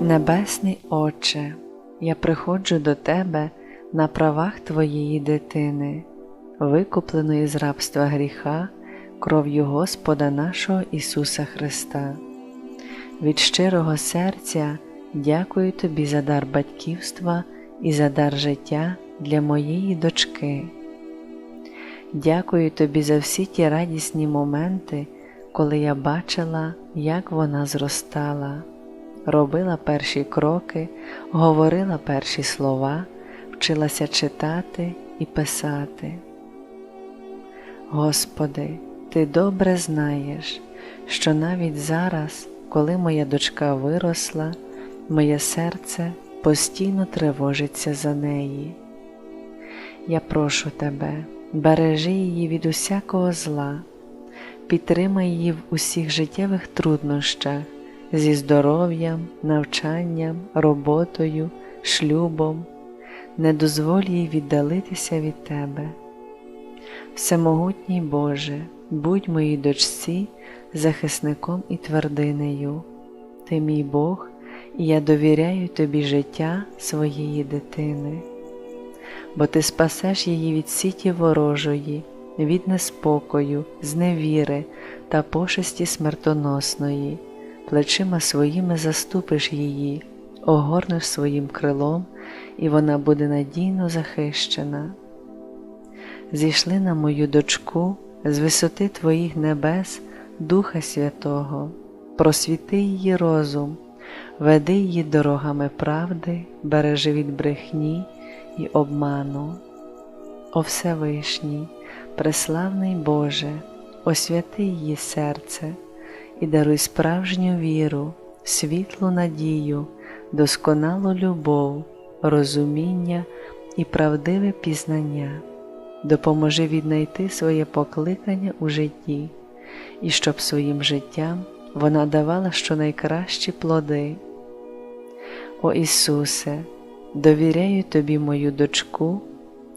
Небесний Отче, я приходжу до Тебе на правах Твоєї дитини, викупленої з рабства гріха, кров'ю Господа нашого Ісуса Христа. Від щирого серця дякую Тобі за дар батьківства і за дар життя для моєї дочки. Дякую Тобі за всі ті радісні моменти, коли я бачила, як вона зростала робила перші кроки, говорила перші слова, вчилася читати і писати. Господи, Ти добре знаєш, що навіть зараз, коли моя дочка виросла, моє серце постійно тривожиться за неї. Я прошу Тебе, бережи її від усякого зла, підтримай її в усіх життєвих труднощах зі здоров'ям, навчанням, роботою, шлюбом, не дозволь їй віддалитися від Тебе. Всемогутній Боже, будь моїй дочці, захисником і твердинею, Ти мій Бог, і я довіряю Тобі життя своєї дитини, бо Ти спасеш її від сіті ворожої, від неспокою, зневіри та пошесті смертоносної плечима своїми заступиш її, огорнеш своїм крилом, і вона буде надійно захищена. Зійшли на мою дочку з висоти Твоїх небес, Духа Святого, просвіти її розум, веди її дорогами правди, бережи від брехні і обману. О Всевишній, преславний Боже, освяти її серце і даруй справжню віру, світлу надію, досконалу любов, розуміння і правдиве пізнання, допоможи віднайти своє покликання у житті, і щоб своїм життям вона давала щонайкращі плоди. О Ісусе, довіряю Тобі мою дочку,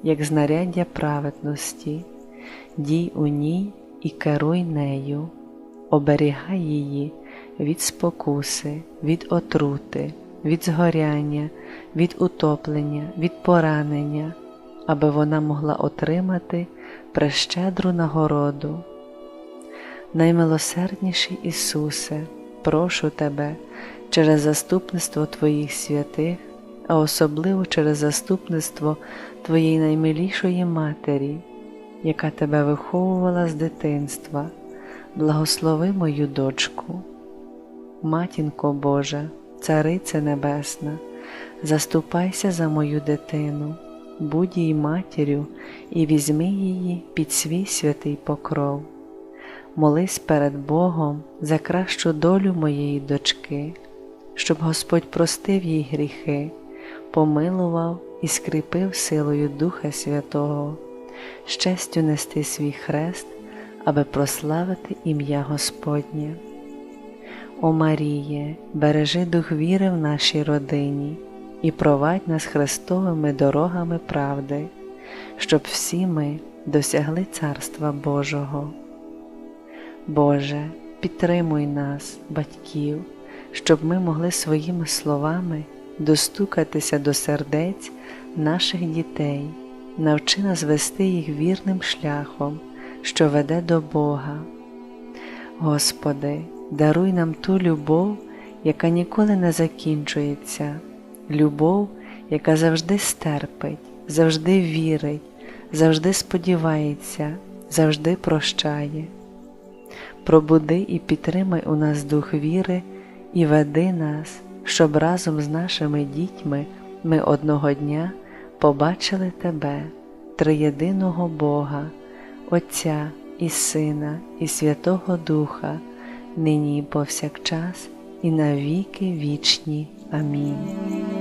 як знаряддя праведності, дій у ній і керуй нею оберігай її від спокуси, від отрути, від згоряння, від утоплення, від поранення, аби вона могла отримати прещедру нагороду. Наймилосердніший Ісусе, прошу Тебе через заступництво Твоїх святих, а особливо через заступництво Твоєї наймилішої Матері, яка тебе виховувала з дитинства благослови мою дочку. Матінко Божа, Царице Небесна, заступайся за мою дитину, будь їй матір'ю і візьми її під свій святий покров. Молись перед Богом за кращу долю моєї дочки, щоб Господь простив їй гріхи, помилував і скріпив силою Духа Святого, щастю нести свій хрест аби прославити ім'я Господнє. О Маріє, бережи дух віри в нашій родині і провадь нас Христовими дорогами правди, щоб всі ми досягли Царства Божого. Боже, підтримуй нас, батьків, щоб ми могли своїми словами достукатися до сердець наших дітей, навчи нас вести їх вірним шляхом що веде до Бога. Господи, даруй нам ту любов, яка ніколи не закінчується, любов, яка завжди стерпить, завжди вірить, завжди сподівається, завжди прощає. Пробуди і підтримай у нас дух віри і веди нас, щоб разом з нашими дітьми ми одного дня побачили Тебе, триєдиного Бога. Отця і Сина, і Святого Духа, нині і повсякчас, і навіки вічні. Амінь.